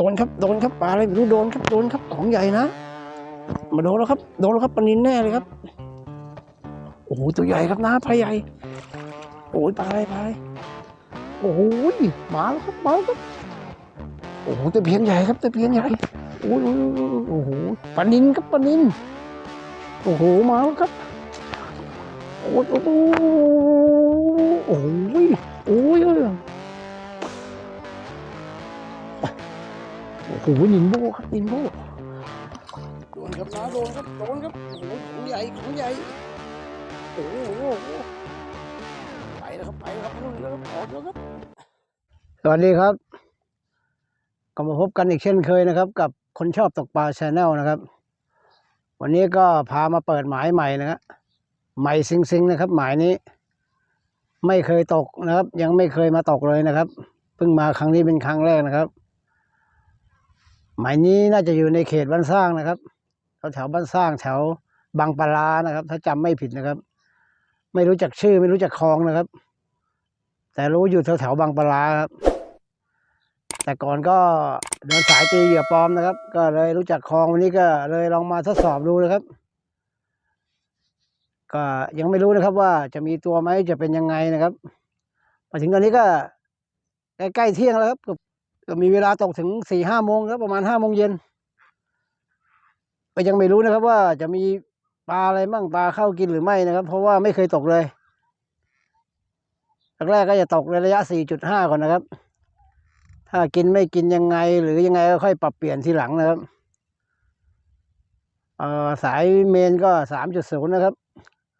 โดนครับโดนครับปลาอะไรไม่รู้โดนครับโดนครับของใหญ่นะมาโดนแล้วครับ โดนแล้วครับปลานินแน่เลยครับโอ้โหตัวใหญ่ครับนะปลาใหญ่โอ้ยปลาอะไรปลาอะไรโอ้โหมาแล้วครับมาแล้วครับโอ้โหตะเพียนใหญ่ครับตะเพียนใหญ่โอ้โอ้ยโอ้โหปลานินครับปลานินโอ้โหมาแล้วครับโอ้โหโอ้โหโอ้ยโอ้ โหนินโบครับนินโบโดนครับนะโดนครับโดนครับโอ้โหของใหญ่ของใหญ่โอ้โหโอ้โหไปแล้วครับไปแล้วครับนู่นแล้วครับออกแล้วครับสวัสดีครับก็มาพบกันอีกเช่นเคยนะครับ กับคนชอบตกปลาชาแนลนะครับ วันนี้ก็พามาเปิดหมายใหม่นะฮะใหม่ซิงซิงๆนะครับ หมายนี้ ไม่เคยตกนะครับ ยังไม่เคยมาตกเลยนะครับเพิ่งมาครั้งนี้เป็นครั้งแรกนะครับ หมายนี้น่าจะอยู่ในเขตบ้านสร้างนะครับแถวแถวบ้านสร้างแถวบางปลานะครับ ถ้าจำไม่ผิดนะครับ ไม่รู้จักชื่อ ไม่รู้จักคลองนะครับ แต่รู้อยู่แถวแถวบางปลาร้าครับ แต่ก่อนก็เดินสายตีเหยื่อปลอมนะครับ ก็เลยรู้จักคลองวันนี้ก็เลยลองมาทดสอบดูนะครับ ก็ยังไม่รู้นะครับว่าจะมีตัวไหมจะเป็นยังไงนะครับ มาถึงตอนนี้ก็ใกล้ๆเที่ยงแล้วครับ ก็มีเวลาตกถึงสี่ห้าโมงครับประมาณห้าโมงเย็นก็ยังไม่รู้นะครับ ว่าจะมีปลาอะไรมั่งปลาเข้ากินหรือไม่นะครับ เพราะว่าไม่เคยตกเลยแรกก็จะตกในระยะสี่จุดห้าก่อนนะครับ ถ้ากินไม่กินยังไง หรือยังไงก็ค่อยปรับเปลี่ยนทีหลังนะครับสายเมนก็สามจุดศูนย์นะครับ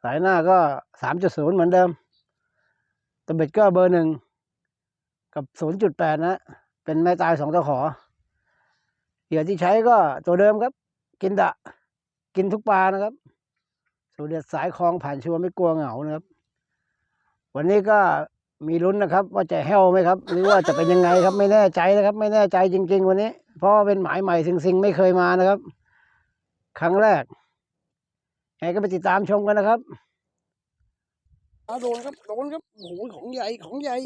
สายหน้าก็สามจุดศูนย์เหมือนเดิมตะเบ็ดก็เบอร์หนึ่งกับศูนย์จุดแปดนะ เป็นไม้ตายสองตะขอ เหยื่อที่ใช้ก็ตัวเดิมครับ กินดะ กินทุกปลานะครับสูเด็ดสายคลองผ่านชัวร์ไม่กลัวเหงานะครับ วันนี้ก็มีลุ้นนะครับ ว่าจะแห้วไหมครับ หรือว่าจะเป็นยังไงครับ ไม่แน่ใจนะครับ ไม่แน่ใจจริง ๆ วันนี้ เพราะเป็นหมายใหม่ซิงๆ ไม่เคยมานะครับ ครั้งแรกไงก็ไปติดตามชมกันนะครับโดนครับโดนครับโอ้โหของใหญ่ของใหญ่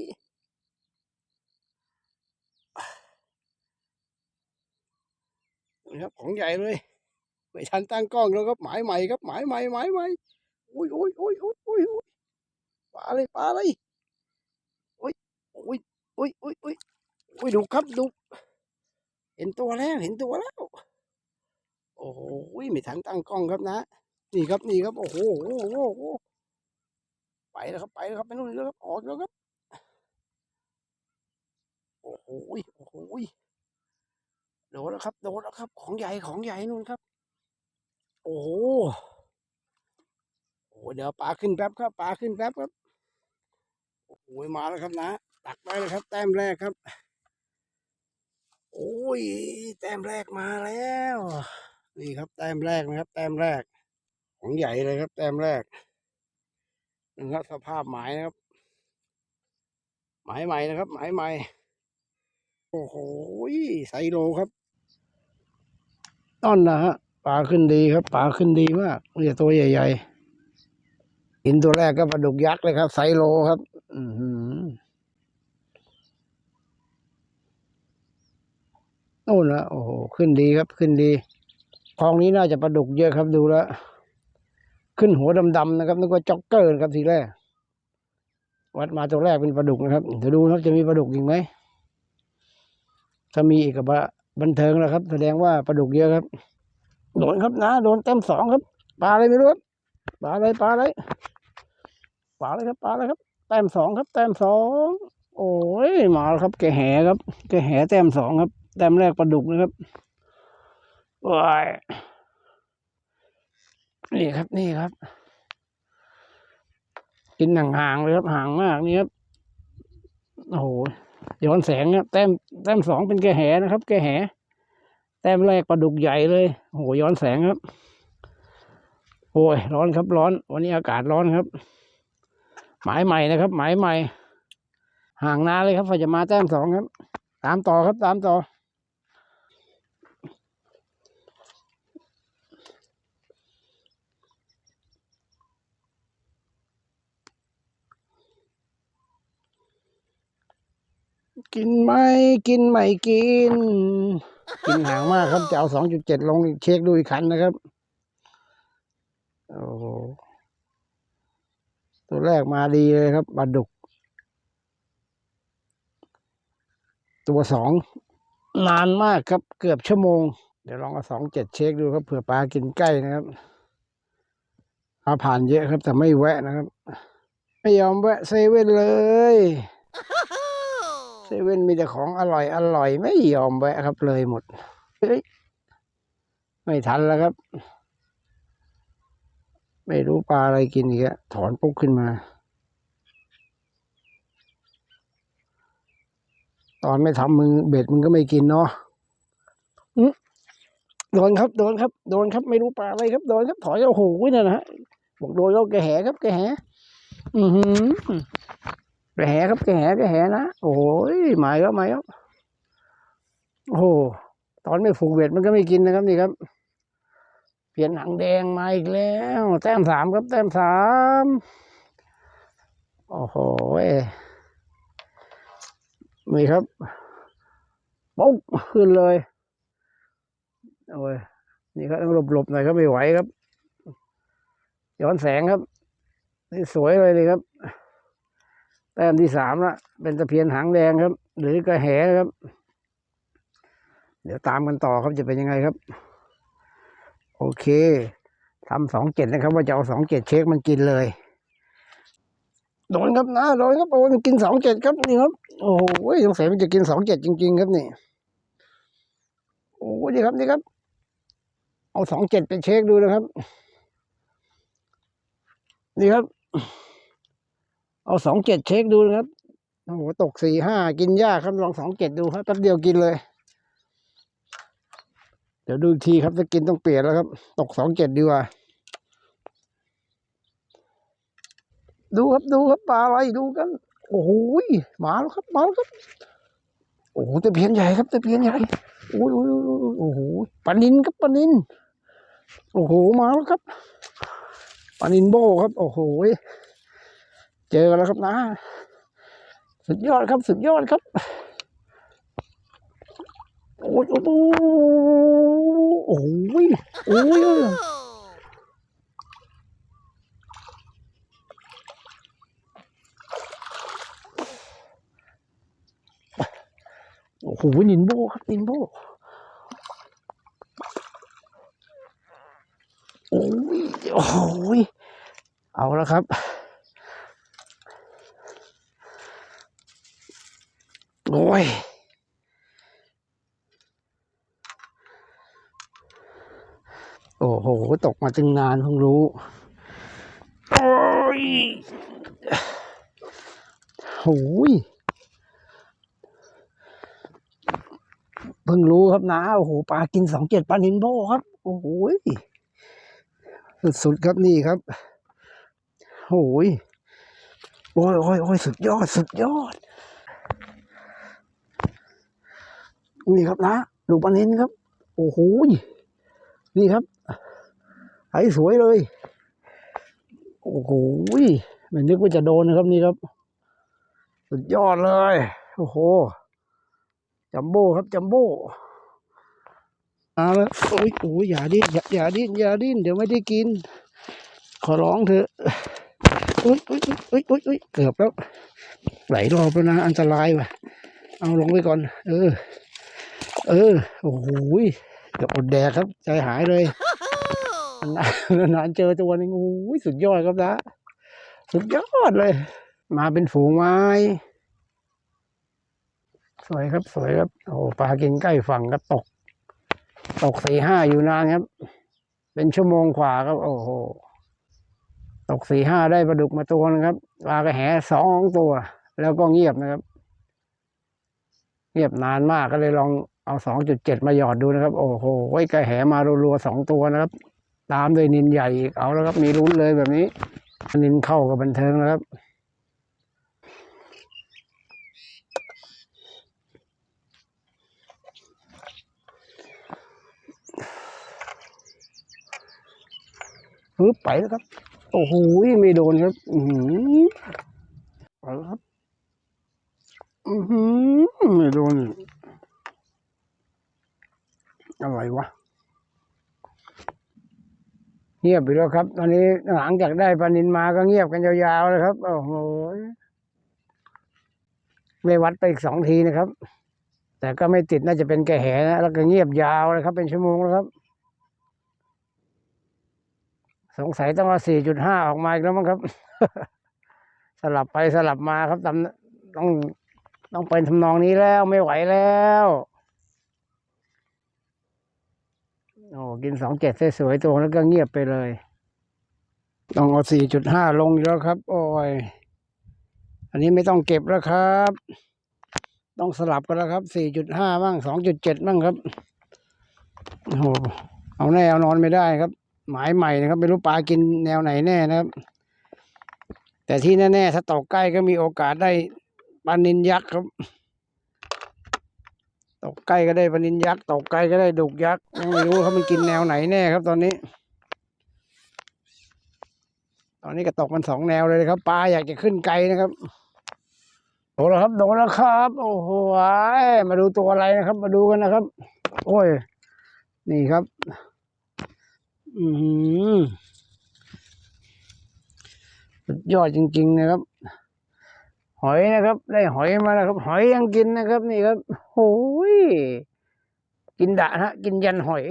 นะครับของใหญ่เลย ไม่ทันตั้งกล้องแล้วครับหมายใหม่ครับหมายใหม่หมายใหม่อุ้ยอุ้ยอุ้ยอุ้ยอุ้ยอุ้ยปลาเลยปลาเลยอุ้ยอุ้ยอุ้ยอุ้ยอุ้ยอุ้ยดูครับดู เห็นตัวแล้วเห็นตัวแล้ว โอ้โหไม่ทันตั้งกล้องครับนะ นี่ครับนี่ครับโอ้โหโอ้โหโอ้ไปแล้วครับไปแล้วครับไปนู่นแล้วครับออกแล้วครับโอ้โหโอ้โห โดนแล้วครับ โดนแล้วครับ ของใหญ่ของใหญ่นู่นครับ โอ้โหโอ้เดี๋ยวปลาขึ้นแป๊บครับปลาขึ้นแป๊บครับโอ้โหมาแล้วครับนะตักได้เลยครับ แต้มแรกครับ โอ้ยแต้มแรกมาแล้ว นี่ครับ แต้มแรกนะครับ แต้มแรก ของใหญ่เลยครับ แต้มแรกนะครับสภาพหมายนะครับ หมายใหม่นะครับ หมายใหม่โอ้โหไซโลครับ ต้นนะฮะปลาขึ้นดีครับปลาขึ้นดีมากเนี่ยตัวใหญ่ๆหินตัวแรกก็ปลาดุกยักษ์เลยครับไซโลครับ อือหือโน่นนะโอ้โหขึ้นดีครับขึ้นดีคลองนี้น่าจะปลาดุกเยอะครับดูแล้วขึ้นหัวดำๆนะครับนึกว่าจ็อกเกอร์ครับทีแรก วัดมาตัวแรกเป็นปลาดุกนะครับเดี๋ยวดูนะครับจะมีปลาดุกอีกไหมถ้ามีอีกกั บันเทิงแล้วครับ แสดงว่าปลาดุกเยอะครับโดนครับนะโดนเต็มสองครับปลาอะไรไม่รู้ครับปลาอะไรปลาอะไรปลาอะไรครับปลาอะไรครับ แต้มสองครับ แต้มสองโอ้ยมาแล้วครับแกแหครับแกแหแต้มสองครับ แต้มแรกปลาดุกนะครับว้ายนี่ครับนี่ครับ กินห่างๆเลยครับห่างมากนี่ครับโอ้โห ย้อนแสงครับแต้มแต้มสองเป็นแกแหนะครับ แกแห แต้มแรกปลาดุกใหญ่เลยโอ้โหย้อนแสงครับ โอ้ยร้อนครับร้อน วันนี้อากาศร้อนครับ หมายใหม่นะครับ หมายใหม่ ห่างนานเลยครับพอจะมาแต้มสองครับ ตามต่อครับตามต่อ กินไหมกินไม่กิน กินห่างมากครับจะเอาสองจุดเจ็ดลงเช็คดูอีกคันนะครับโอ้โหตัวแรกมาดีเลยครับปลาดุก ตัวสองนานมากครับเกือบชั่วโมง เดี๋ยวลองเอาสองเจ็ดเช็คดูครับเผื่อปลากินใกล้นะครับปลาผ่านเยอะครับ แต่ไม่แวะนะครับ ไม่ยอมแวะเซเว่นเลย เซเว่นมีแต่ของอร่อยอร่อยไม่ยอมแวะครับ เลยหมดเฮ้ยไม่ทันแล้วครับ ไม่รู้ปลาอะไรกินอีกถอนปุ๊บขึ้นมา ตอนไม่ทำมึงเบ็ดมึงก็ไม่กินเนาะโดนครับ โดนครับ โดนครับไม่รู้ปลาอะไรครับ โดนครับถอยโอ้โหนั่นนะฮะบอกโดนแล้วแกแหครับแกแหอือหือ แกแหครับแกแหแกแหนะโอ้ยหมายครับหมายครับโอ้โหตอนไม่ผูกเบ็ดมันก็ไม่กินนะครับนี่ครับ เปลี่ยนหางแดงมาอีกแล้ว แต้มสามครับ แต้มสามโอ้โหนี่ครับปุ๊บขึ้นเลยโอ้ยนี่ครับต้องหลบๆหน่อยครับไม่ไหวครับ ย้อนแสงครับนี่สวยเลยเลยครับ แต้มที่สามละเป็นตะเพียนหางแดงครับ หรือกระแหครับ เดี๋ยวตามกันต่อครับจะเป็นยังไงครับ โอเคทำสองเจ็ดนะครับ ว่าจะเอาสองเจ็ดเช็คมันกินเลยโดนครับนะโดนครับโอ้ยมันกินสองเจ็ดครับนี่ครับโอ้โหสงสัยมันจะกินสองเจ็ดจริง ๆ ครับนี่โอ้ยดีครับนี่ครับ เอาสองเจ็ดไปเช็คดูนะครับ นี่ครับ เอาสองเจ็ดเช็คดูนะครับโอ้โหตกสี่ห้ากินยากครับลองสองเจ็ดดูครับแป๊บเดียวกินเลย เดี๋ยวดูอีกทีครับถ้ากินต้องเปลี่ยนแล้วครับ ตกสองเจ็ดดีกว่า ดูครับดูครับปลาอะไรดูกัน โอ้โหมาแล้วครับมาแล้วครับโอ้โหตะเพียนใหญ่ครับตะเพียนใหญ่โอ้ยโอ้ยโอ้โหปลานินครับปลานินโอ้โหมาแล้วครับปลานินโบครับ โอ้โห เจอกันแล้วครับนะ สุดยอดครับ สุดยอดครับโอ้ยโอ้โหโอ้โหโอ้ยโอ้โหนินโบครับนินโบโอ้ยโอ้ยเอาแล้วครับ โอ้ยโอ้โห ตกมาตั้งนานเพิ่งรู้ โอ้ยโอ้ยเพิ่งรู้ครับนะ โอ้โห ปลากินสองเจ็ดปลานินโบครับ โอ้โหยสุดๆครับนี่ครับ โอ้ยโอ้ยโอ้ยสุดยอด สุดยอด นี่ครับนะดูปลานินครับ โอ้โหยนี่ครับไอ้สวยเลย โอ้โหยไม่นึกว่าจะโดนนะครับนี่ครับ สุดยอดเลย โอ้โห จัมโบ้ครับจัมโบ้เอาละโอ้ยโอ้ยอย่าดิ้นอย่าอย่าดิ้นอย่าดิ้นเดี๋ยวไม่ได้กิน ขอร้องเถอะอุ้ยอุ้ยอุ้ยอุ้ยอุ้ยเกือบแล้วไหลรอบแล้วนะอันตรายว่ะ เอาลงไปก่อน เออ เออ โอ้โหยเกือบอดแดกครับ ใจหายเลยนานนานๆเจอตัวหนึงโอ้ยสุดยอดครับนะ สุดยอดเลย มาเป็นฝูงไม้ สวยครับสวยครับ โอ้ปลากินใกล้ฝั่งก็ตก ตกสี่ห้าอยู่นานครับ เป็นชั่วโมงกว่าครับ โอ้โห ตกสี่ห้าได้ปลาดุกมาตัวนะครับ ปลากระแหสองตัว แล้วก็เงียบนะครับ เงียบนานมากก็เลยลอง เอาสองจุดเจ็ดมาหยอดดูนะครับ โอ้โหไว้กระแหมารัวๆสองตัวนะครับ ตามด้วยนินใหญ่อีกเอาแล้วครับ มีลุ้นเลยแบบนี้ นินเข้ากับบันเทิงแล้วครับปึ๊บไปแล้วครับ โอ้โหไม่โดนครับ อือไปแล้วครับ อือไม่โดนอีก อะไรวะเงียบไปแล้วครับ ตอนนี้หลังจากได้ปลานินมาก็เงียบกันยาวๆเลยครับ โอ้โหไม่วัดไปอีกสองทีนะครับ แต่ก็ไม่ติดน่าจะเป็นแก่แหนะแล้วก็เงียบยาวเลยครับ เป็นชั่วโมงแล้วครับ สงสัยต้องเอาสี่จุดห้าออกมาอีกแล้วมั้งครับ สลับไปสลับมาครับตามต้องต้องเป็นทำนองนี้แล้วไม่ไหวแล้ว โอ้กินสองเจ็ดสวยๆตัวแล้วก็เงียบไปเลย ต้องเอาสี่จุดห้าลงแล้วครับ โอ้ย อันนี้ไม่ต้องเก็บแล้วครับ ต้องสลับกันแล้วครับสี่จุดห้าบ้างสองจุดเจ็ดบ้างครับโอ้โหเอาแน่เอานอนไม่ได้ครับ หมายใหม่นะครับ ไม่รู้ปลากินแนวไหนแน่นะครับ แต่ที่แน่ๆถ้าตกใกล้ก็มีโอกาสได้ปลานินยักษ์ครับ ตกใกล้ก็ได้ปนินยักษ์ตกไกลก็ได้ดุกยักษ์ไม่รู้เขามันกินแนวไหนแน่ครับตอนนี้ ตอนนี้ก็ตกมันสองแนวเลยครับปลาอยากจะขึ้นไกลนะครับโดนแล้วครับโดนแล้วครับ โอ้โหมาดูตัวอะไรนะครับ มาดูกันนะครับ โอ้ย นี่ครับ อือหือสุดยอดจริง ๆ นะครับ หอยนะครับ ได้หอยมาแล้วครับ หอยยังกินนะครับ นี่ครับโอ้ยกินดะนะฮะกินยันหอย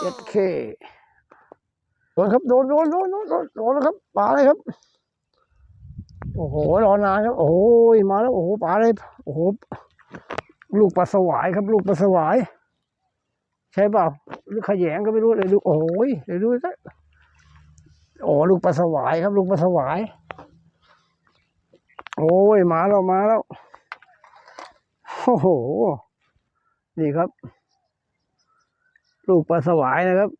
เย็ดเคโดนครับโดนโดนโดนโดนโดนโดนแล้วครับปลาเลยครับ โอ้โหรอนานครับ โอ้ยมาแล้ว โอ้โหปลาเลยโอ้โหลูกปลาสวายครับ ลูกปลาสวาย ใช่เปล่าหรือขยงก็ไม่รู้เลยดูโอ้ยเดี๋ยวดูสักโอ้ลูกปลาสวายครับ ลูกปลาสวาย โอ้ยมาแล้วมาแล้วโอ้โหนี่ครับ ลูกปลาสวายนะครับ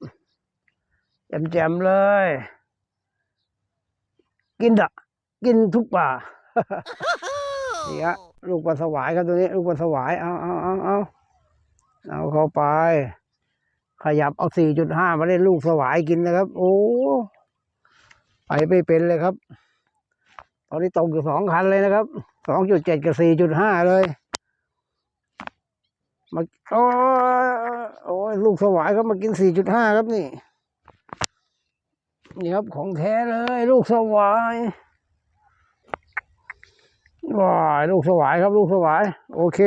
แจ่มๆเลย กินดะกินทุกป่านี่ฮะลูกปลาสวายครับตัวนี้ ลูกปลาสวายเอาเอาเอาเอาเอาเข้าไป ขยับเอาสี่จุดห้ามาเล่นลูกสวายกินนะครับ โอ้ไปไม่เป็นเลยครับ ตอนนี้ตกอยู่สองคันเลยนะครับ สองจุดเจ็ดกับสี่จุดห้าเลยมาโอ้ยโอ้ลูกสวายครับมากินสี่จุดห้าครับนี่ นี่ครับของแท้เลย ลูกสวายว้ายลูกสวายครับลูกสวาย โอเค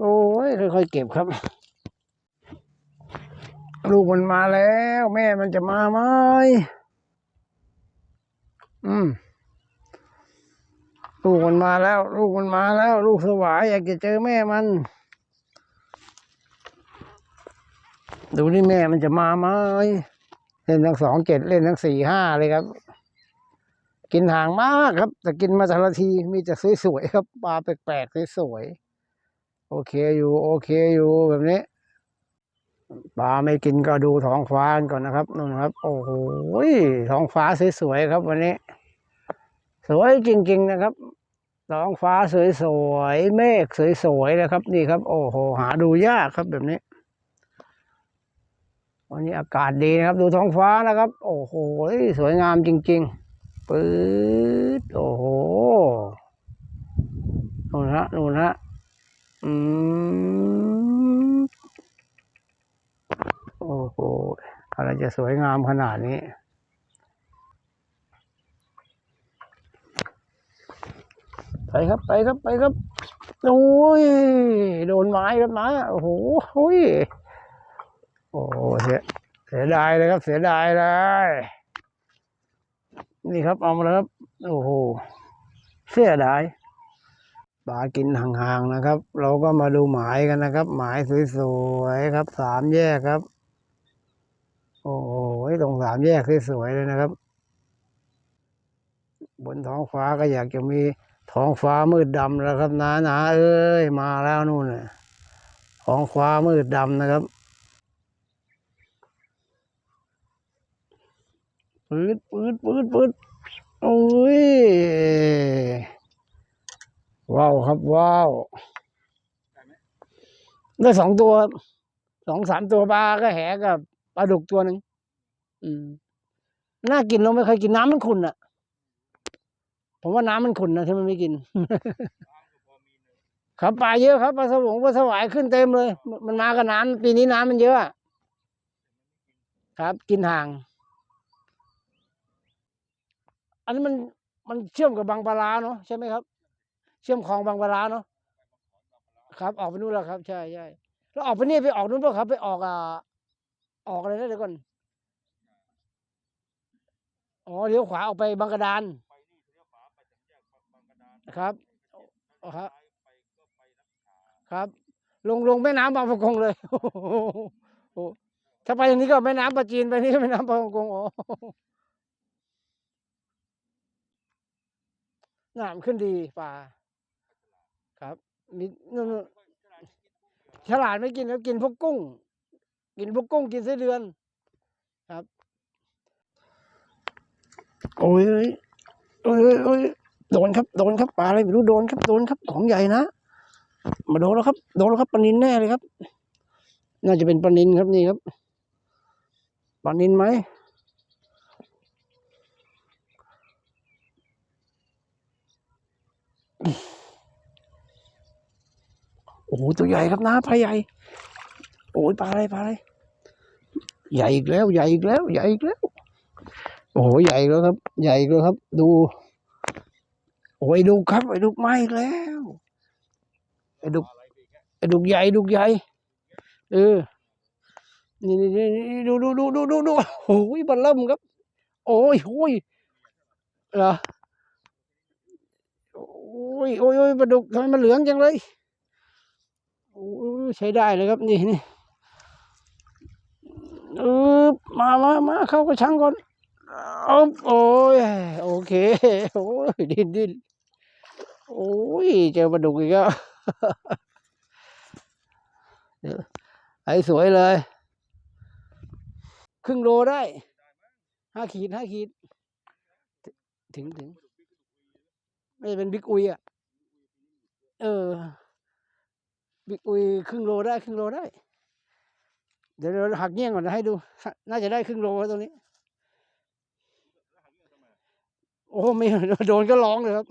โอ้ยค่อยๆเก็บครับลูกมันมาแล้ว แม่มันจะมาไหม อืมลูกมันมาแล้ว ลูกมันมาแล้ว ลูกสวายอยากจะเจอแม่มัน ดูนี่แม่มันจะมาไหมเล่นทั้งสองเจ็ดเล่นทั้งสี่ห้าเลยครับ กินห่างมากครับ แต่กินมาแต่ละทีมีแต่สวยๆครับปลาแปลกๆสวยๆโอเคอยู่ โอเคอยู่แบบนี้ปลาไม่กินก็ดูท้องฟ้ากันก่อนนะครับนู่นครับ โอ้โหท้องฟ้าสวยๆครับ วันนี้ สวยจริง ๆ นะครับท้องฟ้าสวยๆเมฆสวยๆนะครับ นี่ครับ โอ้โห หาดูยากครับแบบนี้ วันนี้อากาศดีนะครับ ดูท้องฟ้านะครับ โอ้โหสวยงามจริง ๆปื๊ดโอ้โหนู่นฮะนู่นฮะอืมโอ้โหอะไรจะสวยงามขนาดนี้ ไปครับไปครับไปครับโอ้ยโดนไม้ครับนะโอ้โหโอ้ยโอ้เสียเสียดายเลยครับ เสียดายเลยนี่ครับเอามาแล้วครับโอ้โหเสียดายปลากินห่างๆนะครับ เราก็มาดูหมายกันนะครับ หมายสวยๆครับสามแยกครับ โอ้โหตรงสามแยกสวยๆเลยนะครับ บนท้องฟ้าก็อยากจะมี ท้องฟ้ามืดดำแล้วครับนาหนาเอ้ยมาแล้วนู่นน่ท้องฟ้ามืดดำนะครับปืดปืดปืดปืดโอ้ยว้าวครับว้าวได้สองตัวสองสามตัวปลาก็แหกับปลาดุกตัวหนึ่งน่ากินเราไม่เคยกินน้ำมันขุ่นอะ ผมว่าน้ำมันขุ่นนะที่มันไม่กิน ครับปลาเยอะครับปลาสวงปลาสวายขึ้นเต็มเลย มันมากับน้ำปีนี้น้ำมันเยอะครับ กินห่าง อันนี้มันมันเชื่อมกับบางปลาร้าเนาะใช่ไหมครับ เชื่อมคลองบางปลาร้าเนาะครับ ออกไปนู่นแล้วครับ ใช่ใช่แล้วออกไปนี่ไปออกนู่นป่ะครับ ไปออกอ่าออกอะไรนะเดี๋ยวก่อนอ๋อเลี้ยวขวาออกไปบางกระดาน ครับอ๋อครับ ครับ ลงลงแม่น้ำบางประกงเลยโอ้โหถ้าไปอย่างนี้ก็แม่น้ำปลาจีนไปนี่ก็แม่น้ำบางประกงอ๋อน้ำขึ้นดีปลาครับ มีนู่นๆฉลาดไม่กินแล้วกินพวกกุ้ง กินพวกกุ้งกินไส้เดือน ครับ โอ้ยโอ้ยโอ้ย โดนครับโดนครับปลาอะไรไม่รู้โดนครับโดนครับของใหญ่นะมาโดนแล้วครับ โดนแล้วครับปลานินแน่เลยครับ น่าจะเป็นปลานินครับนี่ครับปลานินไหมโอ้โหตัวใหญ่ครับนะปลาใหญ่ โอ้ยปลาอะไรปลาอะไรใหญ่อีกแล้ว ใหญ่อีกแล้ว ใหญ่อีกแล้ว โอ้โหใหญ่แล้วครับ ใหญ่แล้วครับ ดู โอ้ยดูครับไอ้ดุกไม้แล้วไอ้ดุกไอ้ดุกใหญ่ดุกใหญ่เออนี่นี่นี่ดูดูดูดูดูดูโอ้ยบัลล่มครับ โอ้ยโอ้ยเหรอโอ้ยโอ้ยโอ้ยปลาดุกทำไมมันเหลืองจังเลยโอ้ยใช้ได้เลยครับนี่นี่เออมามามาเข้ากระชังก่อนเอาโอ้ย เค โอ้ยดิ้นดิ้นโอ้ยเจอปลาดุกอีกแล้วไอ้สวยเลย ครึ่งโลได้ห้าขีดห้าขีด ถึงถึง ไม่เป็นบิ๊กอุยอะ เออ บิ๊กอุยครึ่งโลได้ ครึ่งโลได้ เดี๋ยวเราหักเงี้ยงก่อนนะให้ดู น่าจะได้ครึ่งโลตรงนี้ โอ้ไม่โดนก็ร้องเลยครับ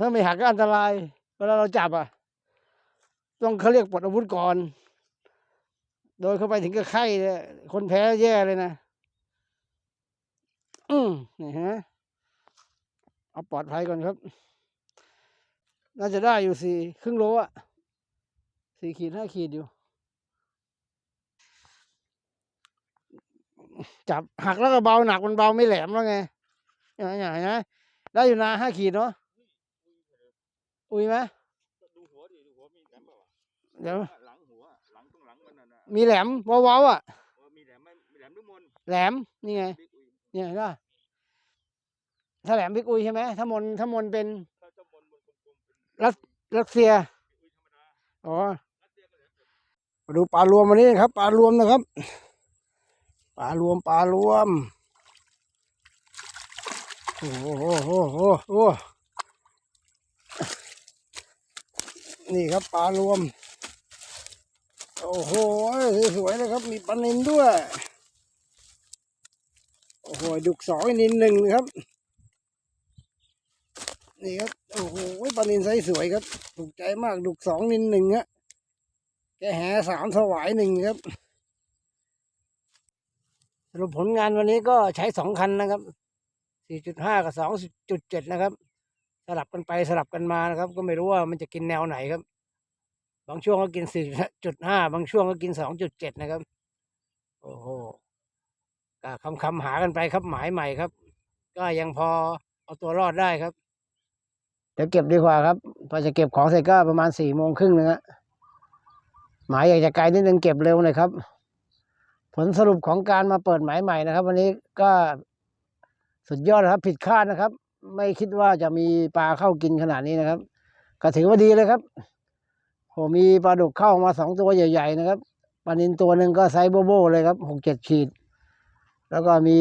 ถ้าไม่หักก็อันตราย เวลาเราจับอะ ต้องเขาเรียกปลดอาวุธก่อน โดนเข้าไปถึงกับไข้เลยคนแพ้แย่เลยนะ อืมนี่ฮะ เอาปลอดภัยก่อนครับ น่าจะได้อยู่สี่ครึ่งโลอะสี่ขีดห้าขีดอยู่ จับหักแล้วก็เบาหนักมันเบาไม่แหลมแล้วไงอย่างอย่างนะได้อยู่นาห้าขีดเนาะอุ้ยไหมดูหัวดิดูหัวมีแหลมเปล่าวะเดี๋ยวหลังหัวหลังตรงหลังมันน่ะนะมีแหลมเว้าวๆอะเออมีแหลมไหมมีแหลมทุกมนแหลมนี่ไงบิ๊กอุยเนี่ยเห็นป่ะถ้าแหลมบิ๊กอุยใช่ไหมถ้ามนถ้ามนเป็นถ้าเจ้ามนมนกลมๆเป็นรัสรัสเซียอุยธรรมดาอ๋อรัสเซียก็แหลมมาดูปลารวมวันนี้นะครับปลารวมนะครับป ลารวมปลารวม โอ้โหโอ้โหโอ้โหนี่ครับปลารวม โอ้โหสวยๆเลยครับมีปลานินด้วย โอ้โหดุกสองนินหนึ่งครับ นี่ครับ โอ้โหปลานินไซส์สวยครับ ถูกใจมากดุกสองนินหนึ่งฮะแกแหสามถวายหนึ่งครับ สรุปผลงานวันนี้ก็ใช้สองคันนะครับ 4.5 กับ 2.7 นะครับ สลับกันไปสลับกันมานะครับ ก็ไม่รู้ว่ามันจะกินแนวไหนครับ บางช่วงก็กิน 4.5 บางช่วงก็กิน 2.7 นะครับ โอ้โหก็คำคำหากันไปครับหมายใหม่ครับ ก็ยังพอเอาตัวรอดได้ครับ เดี๋ยวเก็บดีกว่าครับ พอจะเก็บของเสร็จก็ประมาณสี่โมงครึ่งนึงฮะหมายอยากจะไกลนิดนึงเก็บเร็วหน่อยครับ ผลสรุปของการมาเปิดหมายใหม่นะครับ วันนี้ก็สุดยอดนะครับ ผิดคาดนะครับ ไม่คิดว่าจะมีปลาเข้ากินขนาดนี้นะครับ ก็ถือว่าดีเลยครับโหมีปลาดุกเข้ามาสองตัวใหญ่ ๆ นะครับปลานินตัวหนึ่งก็ไซส์โบโบเลยครับหกเจ็ดขีด แล้วก็มี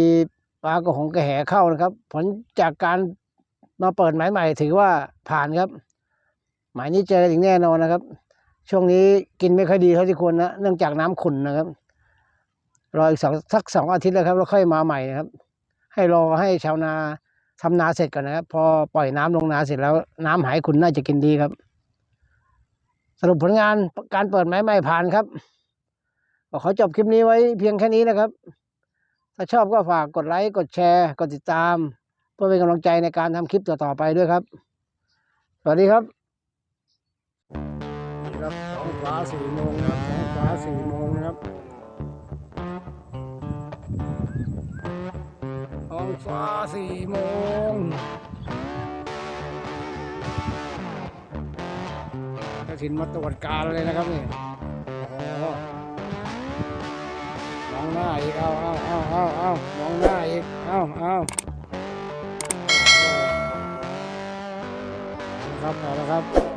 ปลากระหงกระแหเข้านะครับ ผลจากการมาเปิดหมายใหม่ ถือว่าผ่านครับ หมายนี้เจอกันอีกแน่นอนนะครับ ช่วงนี้กินไม่ค่อยดีเท่าที่ควรนะเนื่องจากน้ำขุ่นนะครับ รออีกสองสักสองอาทิตย์แล้วครับแล้วค่อยมาใหม่นะครับ ให้รอให้ชาวนาทำนาเสร็จก่อนนะครับ พอปล่อยน้ำลงนาเสร็จแล้ว น้ำหายขุนน่าจะกินดีครับ สรุปผลงานการเปิดไม้ไม่ผ่านครับก็ขอจบคลิปนี้ไว้เพียงแค่นี้นะครับ ถ้าชอบก็ฝากกดไลค์กดแชร์ กดติดตาม เพื่อเป็นกำลังใจในการทำคลิปต่อๆไปด้วยครับ สวัสดีครับครับท้องฟ้าสี่โมงนะครับท้องฟ้าสี่โมงนะครับ ฟ้าสี่โมงกระถินมาตรวจการเลยนะครับนี่มองหน้าอีก เอาเอาเอาเอาเอามองหน้าอีก เอาเอาเอาครับเอาละครับ